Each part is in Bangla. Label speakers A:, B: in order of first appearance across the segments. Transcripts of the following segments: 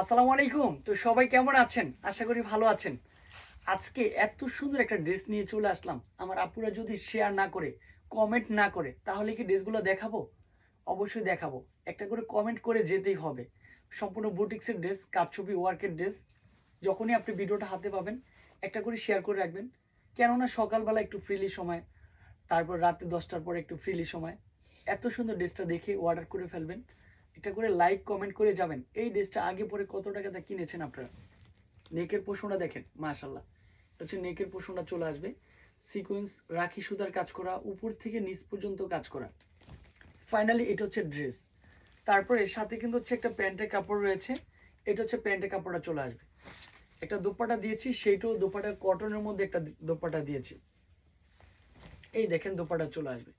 A: আসসালামু আলাইকুম। তো সবাই কেমন আছেন? আশা করি ভালো আছেন। আজকে এত সুন্দর একটা ড্রেস নিয়ে চলে আসলাম। আমার আপুরা যদি শেয়ার না করে কমেন্ট না করে, তাহলে কি ড্রেসগুলো দেখাবো? অবশ্যই দেখাবো। একটা করে কমেন্ট করে যেতেই হবে। সম্পূর্ণ বুটিক্সের ড্রেস কাচ্ছবি ওয়ার্কের ড্রেস যখনই আপনি ভিডিওটা হাতে পাবেন, একটা করে শেয়ার করে রাখবেন। কেননা সকালবেলা একটু ফ্রিলি সময়, তারপর রাতে দশটার পরে একটু ফ্রিলি সময়। এত সুন্দর ড্রেসটা দেখে অর্ডার করে ফেলবেন। একটা করে লাইক কমেন্ট করে যাবেন। এই ড্রেসটা আগে পরে কত টাকাতে কিনেছেন আপনারা? নেকের পোষণটা দেখেন মাশাল্লাহ হচ্ছে নেকের পোষণটা চলে আসবে। সিকোয়েন্স রাখি সুতার কাজ করা, উপর থেকে নিচ পর্যন্ত কাজ করা। ফাইনালি এটা হচ্ছে ড্রেস তারপরে সাথে কিন্তু হচ্ছে একটা প্যান্টের কাপড় রয়েছে। এটা হচ্ছে প্যান্টের কাপড়টা চলে আসবে। একটা দোপাটা দিয়েছি, সেইটাও দোপাটা কটনের মধ্যে একটা দোপাটা দিয়েছি। এই দেখেন দোপাটা চলে আসবে।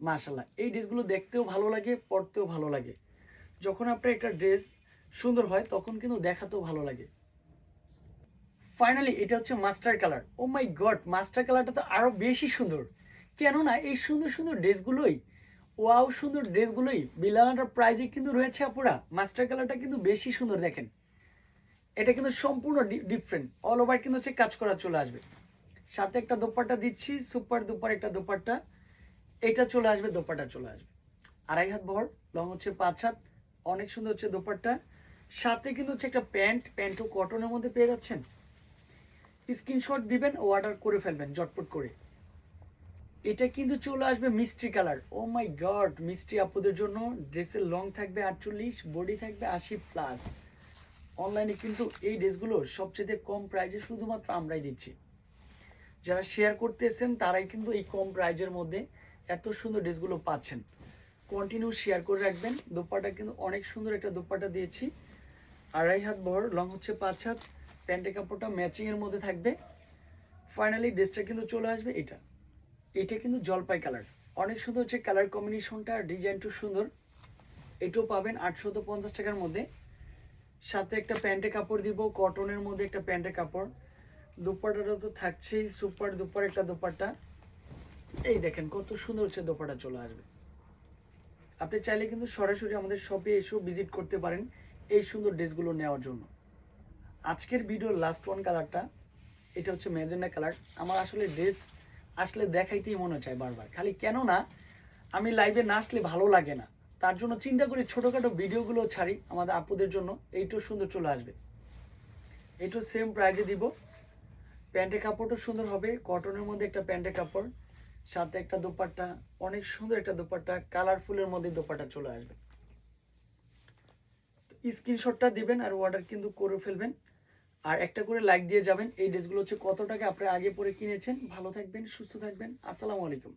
A: মাশাল্লাহ এই ড্রেসগুলো দেখতেও ভালো লাগে, পরতেও ভালো লাগে। যখন আপনার একটা ড্রেস সুন্দর হয়, তখন কিন্তু দেখাতেও ভালো লাগে। ফাইনালি এটা হচ্ছে master colour oh my God master কালারটা তো আরও বেশি সুন্দর। কেননা এই সুন্দর সুন্দর ড্রেসগুলোই ওয়াও সুন্দর ড্রেসগুলোই বিলানাটার প্রাইজে কিন্তু রয়েছে আপুরা। মাস্টার কালারটা কিন্তু বেশি সুন্দর দেখেন। এটা কিন্তু সম্পূর্ণ ডিফারেন্ট অল ওভার কিন্তু হচ্ছে কাজ করা চলে আসবে। সাথে একটা দোপাট্টা দিচ্ছি সুপার দুপার একটা দোপাট্টা। এটা চলে আসবে, দোপাট্টা চলে আসবে। আড়াই হাত ভর লং হচ্ছে পাঁচ হাত। অনেক সুন্দর হচ্ছে দোপাট্টা। সাথে কিন্তু হচ্ছে একটা প্যান্ট, প্যান্টও কটনের মধ্যে পেয়ে যাচ্ছেন। স্ক্রিনশট দিবেন ও অর্ডার করে ফেলবেন, জটপট করে। এটা কিন্তু চলে আসবে মিষ্টি কালার। ও মাই গড মিষ্টি আপুদের জন্য ড্রেসের লং থাকবে আটচল্লিশ বডি থাকবে আশি প্লাস অনলাইনে কিন্তু এই ড্রেসগুলো সবচেয়ে কম প্রাইজে শুধুমাত্র আমরাই দিচ্ছি। যারা শেয়ার করতেছেন তারাই কিন্তু এই কম প্রাইজের মধ্যে এত সুন্দর ড্রেসগুলো পাচ্ছেন। কন্টিনিউ শেয়ার করে রাখবেন। দোপাটা কিন্তু অনেক সুন্দর একটা দোপাটা দিয়েছি। আড়াই হাত বহর লং হচ্ছে পাঁচ হাত। প্যান্টের কাপড়টা ম্যাচিং এর মধ্যে থাকবে। ফাইনালি ড্রেসটা কিন্তু চলে আসবে এটা। এটা কিন্তু জলপাই কালার অনেক সুন্দর হচ্ছে কালার কম্বিনেশনটা ডিজাইনটা সুন্দর। এটাও পাবেন আটশত পঞ্চাশ টাকার মধ্যে। সাথে একটা প্যান্টের কাপড় দিব কটনের মধ্যে একটা প্যান্টের কাপড়। দুপাটাটা তো থাকছেই সুপার দুপার একটা দোপাট্টা। এই দেখেন, কত সুন্দর হচ্ছে দোপাটা চলে আসবে। আপনি চাইলে কিন্তু সরাসরি আমাদের শপে এসেও ভিজিট করতে পারেন এই সুন্দর ড্রেসগুলো নেওয়ার জন্য। আজকের ভিডিওর লাস্ট ওয়ান কালারটা এটা হচ্ছে ম্যাজেন্ডা কালার আমার আসলে ড্রেস আসলে দেখাইতেই মনে চায় বারবার। খালি কেন না, আমি লাইভে না আসলে ভালো লাগে না। তার জন্য চিন্তা করে ছোটোখাটো ভিডিওগুলো ছাড়ি আমাদের আপুদের জন্য। এইটাও সুন্দর চলে আসবে। এইটাও সেম প্রাইজে দিব। প্যান্টের কাপড়টাও সুন্দর হবে। কটনের মধ্যে একটা প্যান্টের কাপড়। সাথে একটা দোপাট্টা, অনেক সুন্দর একটা দোপাট্টা, কালারফুলের মধ্যে দোপাট্টা চলে আসবে। স্ক্রিনশটটা দিবেন আর অর্ডার কিন্তু করে ফেলবেন। আর একটা করে লাইক দিয়ে যাবেন। এই ড্রেসগুলো হচ্ছে কত টাকা? আপনি আগে পরে কিনেছেন। ভালো থাকবেন, সুস্থ থাকবেন। আসসালামু আলাইকুম।